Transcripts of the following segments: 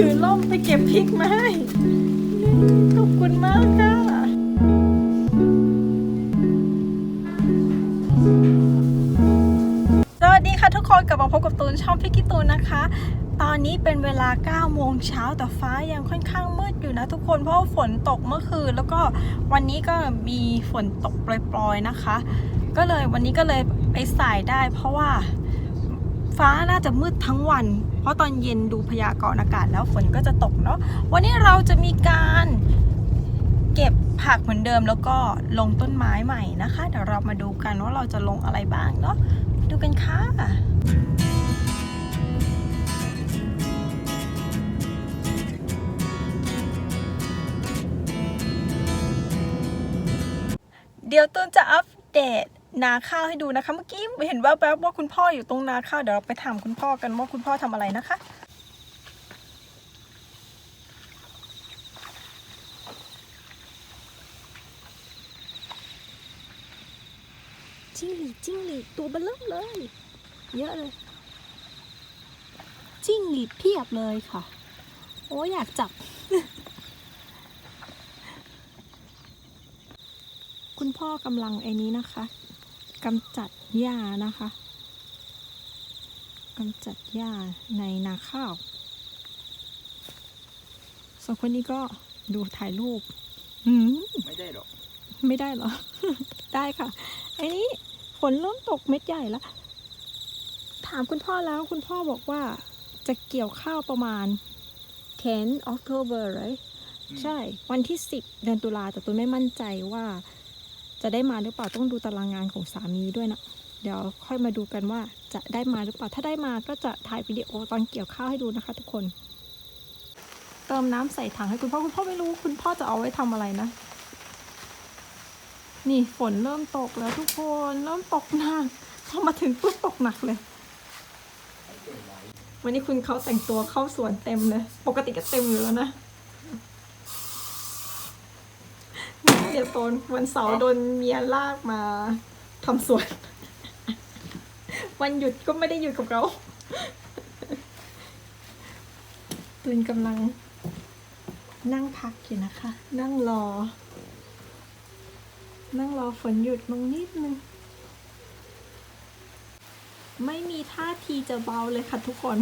ถือล่มไปเก็บพริกมาให้ขอบคุณมากค่ะสวัสดีค่ะทุกคนกลับมาพบกับตูนช่องพี่กิตูนนะคะ ตอนนี้เป็นเวลา 9 โมงเช้าแต่ฟ้ายังค่อนข้างมืดอยู่นะทุกคนเพราะว่าฝนตกเมื่อคืน แล้วก็วันนี้ก็มีฝนตกปล่อยๆนะคะ ก็เลยวันนี้ก็เลยไปสายได้เพราะว่า ฟ้าน่าจะมืดทั้งวัน เพราะตอนเย็นดูพยากรณ์อากาศแล้วฝนก็จะตกเนาะวันนี้เราจะมีการเก็บผักเหมือนเดิมแล้วก็ลงต้นไม้ใหม่นะคะ เดี๋ยวเรามาดูกันว่าเราจะลงอะไรบ้างเนาะดูกันค่ะเดี๋ยวตูนจะอัปเดต นาข้าวให้ดูนะคะ เมื่อกี้เห็นว่าแป๊บว่าคุณพ่ออยู่ตรงนาข้าวเดี๋ยวเราไปถามคุณพ่อกันว่าคุณพ่อทำอะไรนะคะจิ้งหรีดจิ้งหรีดตัวเบลเริ่มเลย เยอะเลยจิ้งหรีดเพียบเลยค่ะ โอ้อยากจับ คุณพ่อกำลังไอ้นี้นะคะ กำจัดหญ้านะคะกำจัดหญ้าในนาข้าว ส่วนคนนี้ก็ดูถ่ายรูปอืมไม่ได้หรอก ไม่ได้เหรอ ได้ค่ะไอ้นี้ฝนเริ่มตกเม็ดใหญ่แล้ว ถามคุณพ่อแล้วคุณพ่อบอกว่าจะเกี่ยวข้าวประมาณ 10 October right ใช่ วันที่ 10 เดือนตุลาแต่ตัวไม่มั่นใจว่า จะได้มาหรือเปล่าต้องดูตารางงานของสามีด้วยนะเดี๋ยวค่อยมาดูกันว่าจะได้มาหรือเปล่าถ้าได้มาก็จะถ่ายวิดีโอตอนเกี่ยวข้าวให้ดูนะคะ ทุกคน เติมน้ำใส่ถังให้คุณพ่อคุณพ่อไม่รู้คุณพ่อจะเอาไว้ทำอะไรนะ นี่ฝนเริ่มตกแล้วทุกคนเริ่มตกหนักพอมาถึงปุ๊บตกหนักเลยวันนี้คุณเขาแต่งตัวเข้าสวนเต็มเลย ปกติก็เต็มอยู่แล้วนะ เดี๋ยวตอนวันเสาร์โดนเมียลากมาทำสวน วันหยุดก็ไม่ได้หยุดกับเราตุนกำลัง นั่งพักอยู่นะคะ นั่งรอ นั่งรอฝนหยุดลงนิดนึง ไม่มีท่าทีจะเบาเลยค่ะทุกคน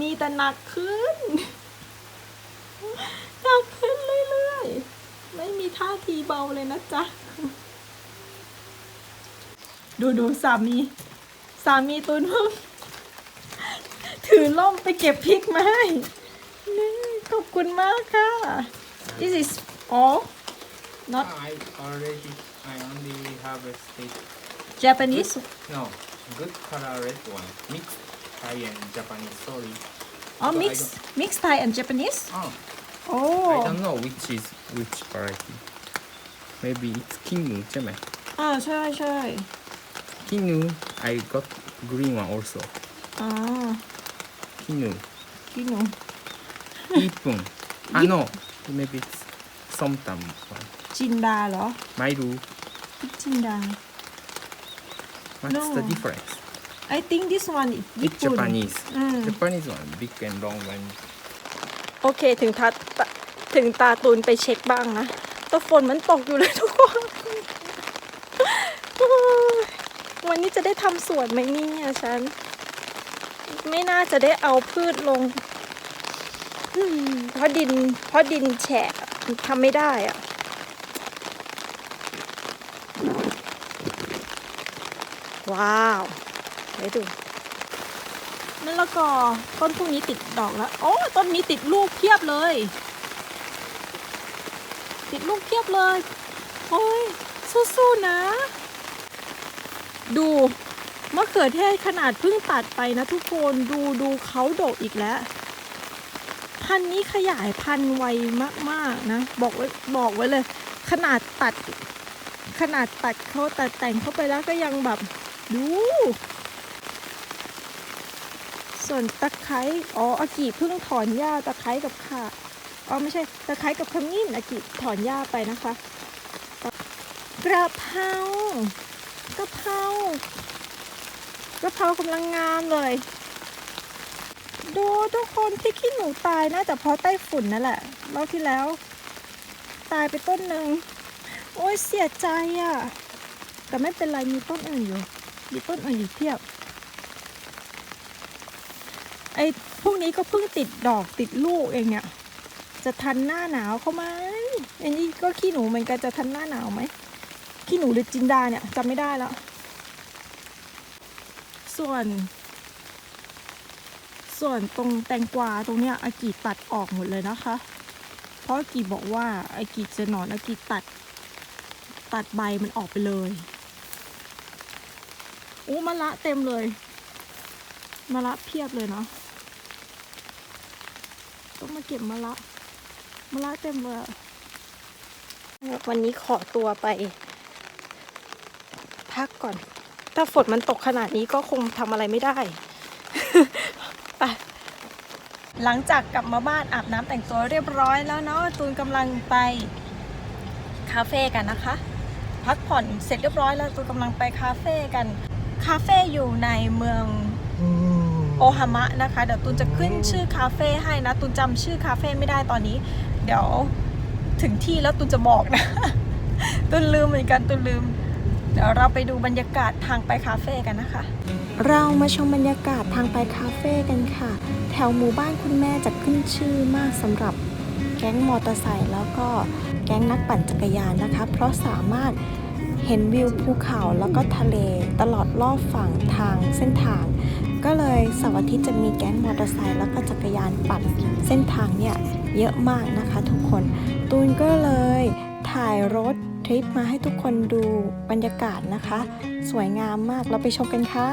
มีแต่หนักขึ้น หนักขึ้นเรื่อยๆ ไม่มีท่าทีเบาเลยนะจ๊ะ ดูดูสามี สามีตุนเพิ่งถือล่มไปเก็บพริกมาให้นี่ขอบคุณมากค่ะ this is all not I already I only harvested Japanese no good color red one mixed Thai and Japanese sorry oh But I mix mix Thai and Japanese oh I oh don't know which is which variety maybe it's Kinu ใช่ไหมอ่าใช่ใช่ Kinu I got green one also อ่า Kinu พี่หนู Ipun ah no maybe it's Somtam one จินดาเหรอไม่รู้พริกจินดา what's No. the difference I think this one is it's ญี่ปุ่น Japanese อืม Japanese one big and long one โอเคถึงทัดถึงตาตูนไปเช็คบ้างนะแต่ฝนมันตกอยู่เลยทุกคนวันนี้จะได้ทำสวนไหมเนี่ยฉัน ไม่น่าจะได้เอาพืชลงเพราะดิน เพราะดินแฉะทำไม่ได้อะว้าวไปดู มะละกอต้นพวกนี้ติดดอกแล้ว โอ้ต้นนี้ติดลูกเพียบเลย ติดลูกเพียบเลย โอ้ยสู้ๆนะ ดูมะเขือเทศขนาดเพิ่งตัดไปนะทุกคนดูดูเขาโดกอีกแล้ว พันนี้ขยายพันธุ์ไวมากๆนะ บอกไว้บอกไว้เลย ขนาดตัด ขนาดตัดเขาตัดแต่งเข้าไปแล้วก็ยังแบบ ดู ส่วนตะไคร้ อ๋อ อากิเพิ่งถอนหญ้าตะไคร้กับข่าอ๋อ ไม่ใช่ ตะไคร้กับขมิ้นอากิถอนหญ้าไปนะคะ กระเพรากระเพรากระเพรากำลังงามเลย ดูทุกคนที่ขี้หนูตายน่าจะเพราะไต้ฝุ่นนั่นแหละรอบที่แล้ว ตายไปต้นหนึ่ง โอ้ยเสียใจอะ่ะ แต่ไม่เป็นไรมีต้นอื่นอยู่ มีต้นอื่นอยู่เพียบ ไอ้พวกนี้ก็เพิ่งติดดอกติดลูกเองเนี่ย จะทันหน้าหนาวเขาไหมอันนี้ก็ขี้หนูเหมือนกันจะทันหน้าหนาวไหมขี้หนูหรือจินดาเนี่ยจำไม่ได้แล้ว ส่วน ส่วนตรงแตงกวาตรงเนี้ยอากิตัดออกหมดเลยนะคะ เพราะอากิบอกว่าอากิจะหนอนอากิตัด ตัดใบมันออกไปเลยอู้มะละเต็มเลย มะละเพียบเลยเนาะต้องมาเก็บมะละมะละเต็มเลยวันนี้ขอตัวไป พักก่อน ถ้าฝนมันตกขนาดนี้ก็คงทำอะไรไม่ได้ไปหลังจากกลับมาบ้านอาบน้ำแต่งตัวเรียบร้อยแล้วเนาะตูนกำลังไป คาเฟ่กันนะคะ พักผ่อนเสร็จเรียบร้อยแล้วตูนกำลังไปคาเฟ่กัน คาเฟ่อยู่ในเมือง โอฮามะนะคะ เดี๋ยวตูนจะขึ้นชื่อคาเฟ่ให้นะตูนจำชื่อคาเฟ่ไม่ได้ตอนนี้ เดี๋ยวถึงที่แล้วตูนจะบอกนะตูนลืมเหมือนกันตูนลืม เดี๋ยวเราไปดูบรรยากาศทางไปคาเฟ่กันนะคะ เรามาชมบรรยากาศทางไปคาเฟ่กันค่ะ แถวหมู่บ้านคุณแม่จะขึ้นชื่อมากสำหรับแก๊งมอเตอร์ไซค์แล้วก็แก๊งนักปั่นจักรยานนะคะ เพราะสามารถ เห็นวิวภูเขาแล้วก็ทะเลตลอดรอบฝั่งทางเส้นทาง ก็เลยเสาร์อาทิตย์จะมีแก๊งมอเตอร์ไซค์แล้วก็จักรยานปั่นเส้นทางเนี่ยเยอะมากนะคะทุกคน ตูนก็เลยถ่ายรถทริปมาให้ทุกคนดูบรรยากาศนะคะ สวยงามมากเราไปชมกันค่ะ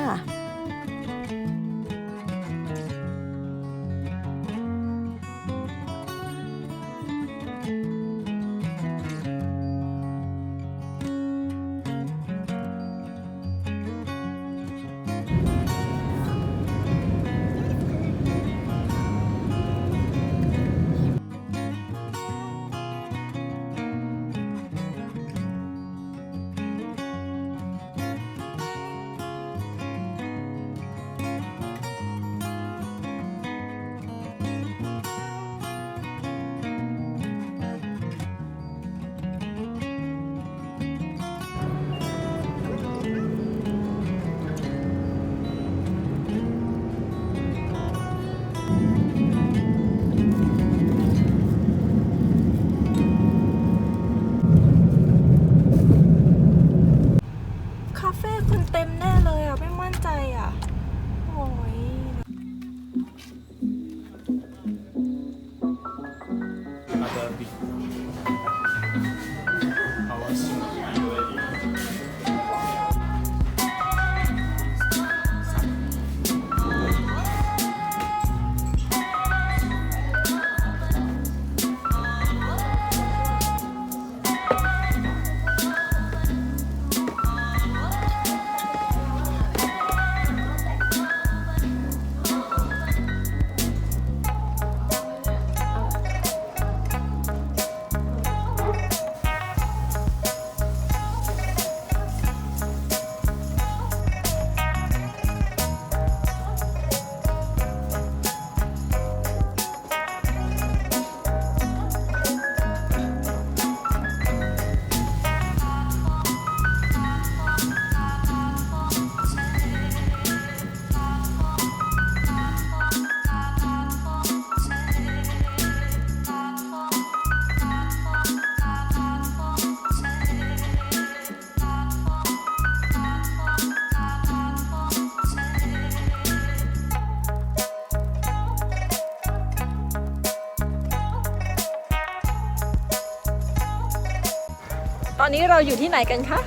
นนี้เราอยู่ที่ไหนกันคะ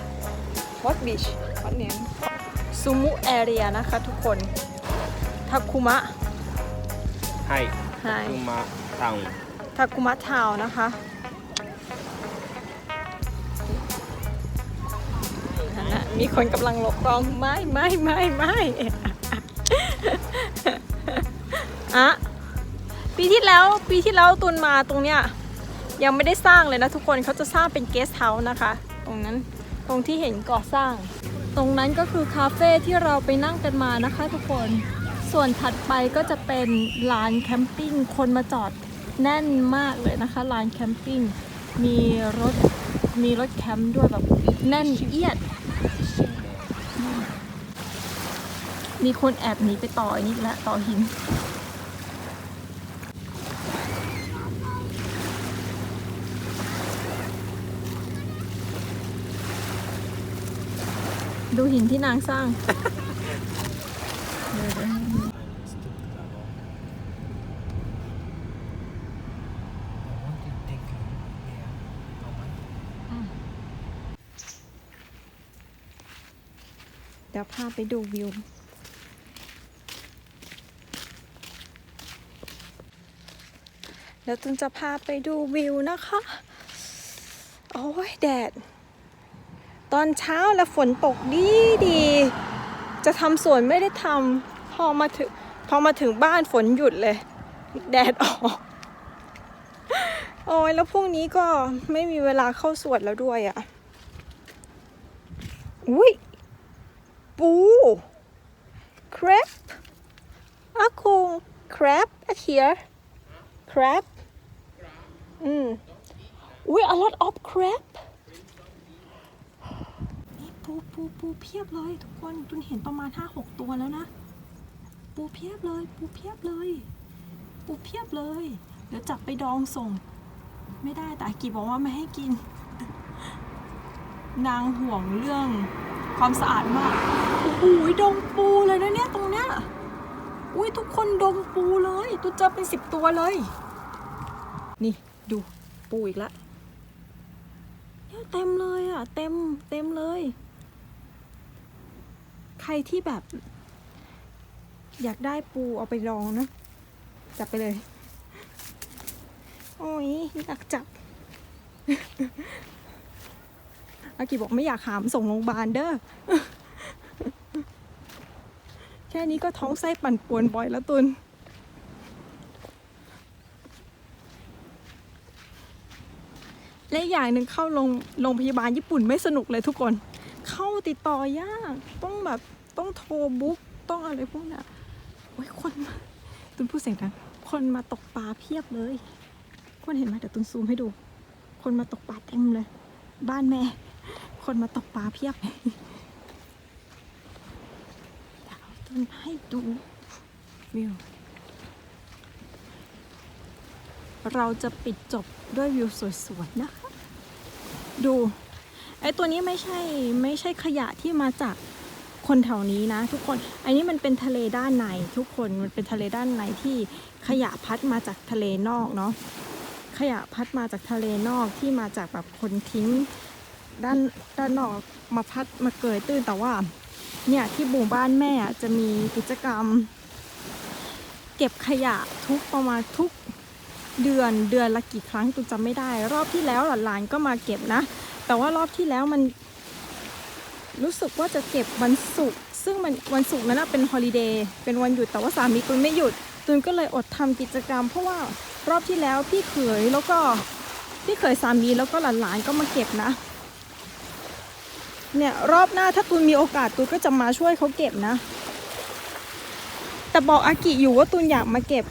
What Beach What name ซูมุแอเรียนะคะทุกคนทาคุมะ Hi. Hi. Kuma Town. ทาคุมะทาวน์นะคะนั่นน่ะมีคนกำลังหลบกล้องไม่ไม่ไม่ไม่อะปีที่แล้วปีที่แล้วตุนมาตรงเนี้ย ยังไม่ได้สร้างเลยนะทุกคนเขาจะสร้างเป็นเกสต์เฮาส์นะคะ ตรงนั้นตรงที่เห็นก่อสร้าง ตรงนั้นก็คือคาเฟ่ที่เราไปนั่งกันมานะคะ ทุกคนส่วนถัดไปก็จะเป็นลานแคมปิ้งคนมาจอดแน่นมากเลยนะคะลานแคมปิ้งมีรถมีรถแคมป์ด้วยแบบแน่นเอียด มีคนแอบหนีไปต่ออันนี้ละต่อหิน ดูหินที่นางสร้าง เดี๋ยวเดี๋ยวให้ดูเดี๋ยวพาไปดูวิวเดี๋ยวตุนจะพาไปดูวิวนะคะ โอ้ยแดด ตอนเช้าแล้วฝนตกดีดี จะทำสวนไม่ได้ทำพอมาถึงพอมาถึงบ้านฝนหยุดเลย แดดออกโอ้ยแล้วพรุ่งนี้ก็ไม่มีเวลาเข้าสวนแล้วด้วยอะ่ะ อุ้ยปู crab อาคง crab at here crab อืมอุ้ย a lot of crab ปูปูปูเพียบเลย ทุกคนตุนเห็นประมาณห้าหกตัวแล้วนะ ปูเพียบเลย ปูเพียบเลย ปูเพียบเลย เดี๋ยวจับไปดองส่ง ไม่ได้แต่กีบอกว่าไม่ให้กิน นางห่วงเรื่องความสะอาดมากโอ้โหดงปูเลยนะเนี่ยตรงเนี้ยอุ้ยทุกคนดงปูเลยตุนเจอเป็นสิบตัวเลย นี่ดูปูอีกแล้วเนี่ยเต็มเลยอะ เต็มเต็มเลย ครที่แบบ อยากได้ปูเอาไปลองนะ จับไปเลย โอ้ยอยากจับอากิบอกไม่อยากหามส่งโรงพยาบาลเด้อ แค่นี้ก็ท้องไส้ปั่นป่วนบ่อยแล้วตุน และอย่างหนึ่งเข้าโรงโรงพยาบาลญี่ปุ่นไม่สนุกเลยทุกคน เข้าติดต่อยาก ต้องแบบต้องโทรบุ๊กต้องอะไรพวกนี้ยโอ้ยคนมาตุนพูดเสียงดังคนมาตกปลาเพียบเลยคนเห็นไหมเดี๋ยวตุนซูมให้ดู คนมาตกปลาเต็มเลย บ้านแม่ คนมาตกปลาเพียบเดี๋ยวตุนให้ดูวิวเราจะปิดจบด้วยวิวสวยๆนะคะ ดู ไอ้ตัวนี้ไม่ใช่ไม่ใช่ขยะที่มาจากคนแถวนี้นะ ทุกคน อันนี้มันเป็นทะเลด้านในทุกคน มันเป็นทะเลด้านในที่ขยะพัดมาจากทะเลนอกเนาะ ขยะพัดมาจากทะเลนอกที่มาจากแบบคนทิ้งด้านด้านนอกมาพัดมาเกยตื้นแต่ว่า เนี่ยที่หมู่บ้านแม่อะจะมีกิจกรรม เก็บขยะทุกประมาณทุกเดือนเดือนละกี่ครั้งตุนจำไม่ได้ รอบที่แล้วหลานๆก็มาเก็บนะ แต่ว่ารอบที่แล้วมัน รู้สึกว่าจะเก็บวันศุกร์ซึ่งมันวันศุกร์นั้นเป็นฮอลิเดย์เป็นวันหยุดแต่ว่าสามีตุนไม่หยุด ตุนก็เลยอดทำกิจกรรม เพราะว่ารอบที่แล้วพี่เขยแล้วก็พี่เขยสามีแล้วก็หลานๆก็มาเก็บนะเนี่ยรอบหน้าถ้าตุนมีโอกาสตุนก็จะมาช่วยเขาเก็บนะ แต่บอกอากิอยู่ว่าตุนอยากมาเก็บ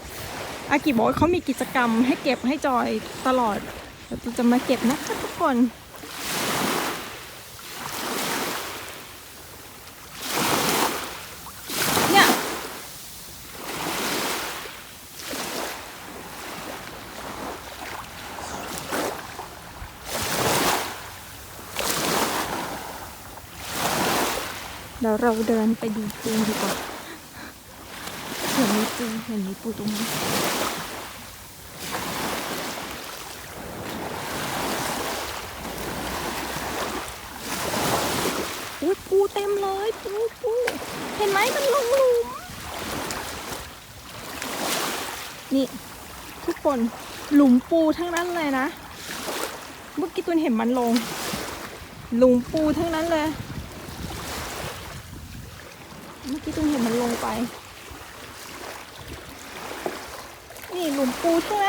อากิบอกว่าเขามีกิจกรรมให้เก็บให้จอยตลอดเดี๋ยวตูจะมาเก็บนะคะทุกคน เดี๋ยวเราเดินไปดูปูดีกว่าเห็นมีปูเห็นมีปูตรงนี้อุ้ยปูเต็มเลยปูปูเห็นไหมมันลงหลุมนี่ทุกคนหลุมปูทั้งนั้นเลยนะ เมื่อกี้ตุนเห็นมันลง หลุมปูทั้งนั้นเลย เมื่อกี้ตุนเห็นมันลงไป นี่หลุมปูใช่ไหม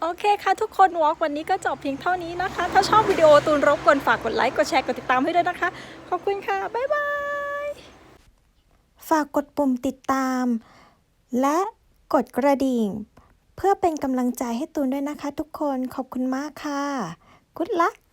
โอเคค่ะทุกคนวอล์กวันนี้ก็จบเพียงเท่านี้นะคะ ถ้าชอบวิดีโอตูนรบกวนฝากกดไลค์ กดแชร์ กดติดตามให้ด้วยนะคะ ขอบคุณค่ะ บ๊ายบาย ฝากกดปุ่มติดตาม และกดกระดิ่ง เพื่อเป็นกำลังใจให้ตูนด้วยนะคะทุกคนขอบคุณมากค่ะ Good luck